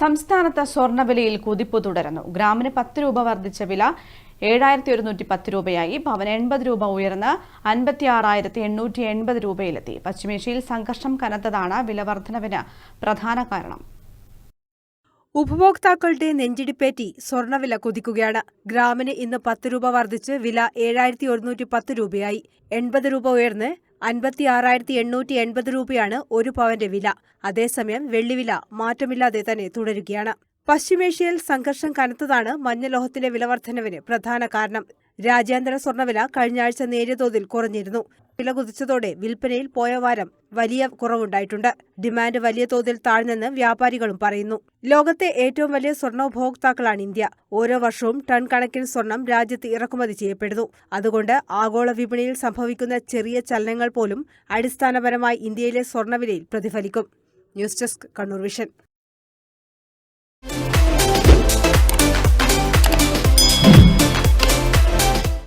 സംസ്ഥാനത്ത് സ്വർണവിലയിൽ കുതിപ്പ് തുടരുന്നു. ഗ്രാമിന് പത്ത് രൂപ വർദ്ധിച്ച വില ഏഴായിരത്തി ഒരുന്നൂറ്റി പത്ത് രൂപയായി. ഭവൻ എൺപത് രൂപ ഉയർന്ന് അൻപത്തി ആറായിരത്തി എണ്ണൂറ്റി എൺപത് രൂപയിലെത്തി. പശ്ചിമേഷ്യയിൽ സംഘർഷം കനത്തതാണ് വില വർധനവിന് പ്രധാന കാരണം. ഉപഭോക്താക്കളുടെ നെഞ്ചിടിപ്പേറ്റി സ്വർണവില കുതിക്കുകയാണ്. ഗ്രാമിന് ഇന്ന് പത്ത് രൂപ വർദ്ധിച്ച് വില ഏഴായിരത്തി ഒരുന്നൂറ്റി പത്ത് രൂപയായി. എൺപത് രൂപ ഉയർന്ന് അൻപത്തി ആറായിരത്തി എണ്ണൂറ്റി എൺപത് രൂപയാണ് ഒരു പവന്റെ വില. അതേസമയം വെള്ളിവില മാറ്റമില്ലാതെ തന്നെ തുടരുകയാണ്. പശ്ചിമേഷ്യയിൽ സംഘർഷം കനത്തതാണ് മഞ്ഞലോഹത്തിന്റെ വിലവർദ്ധനവിന് പ്രധാന കാരണം. രാജ്യാന്തര സ്വർണവില കഴിഞ്ഞ ആഴ്ച നേരിയ തോതിൽ കുറഞ്ഞിരുന്നു. വില കുതിച്ചതോടെ വിൽപ്പനയിൽ പോയ വാരം വലിയ കുറവുണ്ടായിട്ടുണ്ട്. ഡിമാൻഡ് വലിയ തോതിൽ താഴ്ന്നെന്ന് വ്യാപാരികളും പറയുന്നു. ലോകത്തെ ഏറ്റവും വലിയ സ്വർണ ഉപഭോക്താക്കളാണ് ഇന്ത്യ. ഓരോ വർഷവും ടൺ കണക്കിന് സ്വർണം രാജ്യത്ത് ഇറക്കുമതി ചെയ്യപ്പെടുന്നു. അതുകൊണ്ട് ആഗോള വിപണിയിൽ സംഭവിക്കുന്ന ചെറിയ ചലനങ്ങൾ പോലും അടിസ്ഥാനപരമായി ഇന്ത്യയിലെ സ്വർണവിലയിൽ പ്രതിഫലിക്കും. News desk Kannur vision.